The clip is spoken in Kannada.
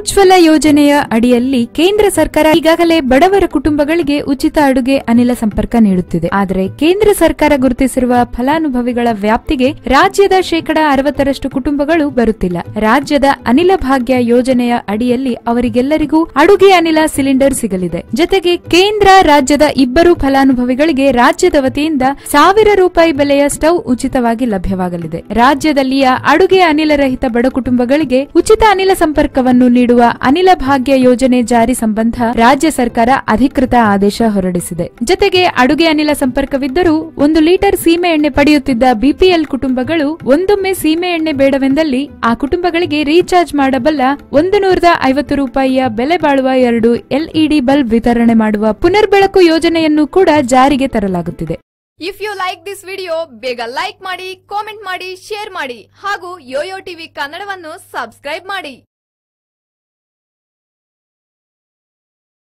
ಉಜ್ವಲ ಯೋಜನೆಯ ಅಡಿಯಲ್ಲಿ ಕೇಂದ್ರ ಸರ್ಕಾರ ಈಗಾಗಲೇ ಬಡವರ ಕುಟುಂಬಗಳಿಗೆ ಉಚಿತ ಅಡುಗೆ ಅನಿಲ ಸಂಪರ್ಕ ನೀಡುತ್ತಿದೆ. ಆದರೆ ಕೇಂದ್ರ ಸರ್ಕಾರ ಗುರುತಿಸಿರುವ ಫಲಾನುಭವಿಗಳ ವ್ಯಾಪ್ತಿಗೆ ರಾಜ್ಯದ ಶೇಕಡಾ ಅರವತ್ತರಷ್ಟು ಕುಟುಂಬಗಳು ಬರುತ್ತಿಲ್ಲ. ರಾಜ್ಯದ ಅನಿಲ ಭಾಗ್ಯ ಯೋಜನೆಯ ಅಡಿಯಲ್ಲಿ ಅವರಿಗೆಲ್ಲರಿಗೂ ಅಡುಗೆ ಅನಿಲ ಸಿಲಿಂಡರ್ ಸಿಗಲಿದೆ. ಜೊತೆಗೆ ಕೇಂದ್ರ ರಾಜ್ಯದ ಇಬ್ಬರು ಫಲಾನುಭವಿಗಳಿಗೆ ರಾಜ್ಯದ ವತಿಯಿಂದ ಸಾವಿರ ರೂಪಾಯಿ ಬೆಲೆಯ ಸ್ಟವ್ ಉಚಿತವಾಗಿ ಲಭ್ಯವಾಗಲಿದೆ. ರಾಜ್ಯದಲ್ಲಿಯ ಅಡುಗೆ ಅನಿಲ ರಹಿತ ಬಡ ಕುಟುಂಬಗಳಿಗೆ ಉಚಿತ ಅನಿಲ ಸಂಪರ್ಕವನ್ನು ನೀಡುವ ಅನಿಲ ಭಾಗ್ಯ ಯೋಜನೆ ಜಾರಿ ಸಂಬಂಧ ರಾಜ್ಯ ಸರ್ಕಾರ ಅಧಿಕೃತ ಆದೇಶ ಹೊರಡಿಸಿದೆ. ಜೊತೆಗೆ ಅಡುಗೆ ಅನಿಲ ಸಂಪರ್ಕವಿದ್ದರೂ ಒಂದು ಲೀಟರ್ ಸೀಮೆ ಎಣ್ಣೆ ಪಡೆಯುತ್ತಿದ್ದ ಬಿಪಿಎಲ್ ಕುಟುಂಬಗಳು ಒಂದೊಮ್ಮೆ ಸೀಮೆ ಎಣ್ಣೆ ಬೇಡವೆಂದಲ್ಲಿ ಆ ಕುಟುಂಬಗಳಿಗೆ ರೀಚಾರ್ಜ್ ಮಾಡಬಲ್ಲ ಒಂದು ನೂರದ ಐವತ್ತು ರೂಪಾಯಿಯ ಬೆಲೆ ಬಾಳುವ ಎರಡು ಎಲ್ಇಡಿ ಬಲ್ಬ್ ವಿತರಣೆ ಮಾಡುವ ಪುನರ್ಬೆಳಕು ಯೋಜನೆಯನ್ನು ಕೂಡ ಜಾರಿಗೆ ತರಲಾಗುತ್ತಿದೆ. If you like this video ಬೇಗ ಲೈಕ್ ಮಾಡಿ ಕಾಮೆಂಟ್ ಮಾಡಿ ಶೇರ್ ಮಾಡಿ ಹಾಗೂ ಯೋಯೋ ಟಿವಿ ಕನ್ನಡವನ್ನು ಸಬ್ಸ್ಕ್ರೈಬ್ ಮಾಡಿ.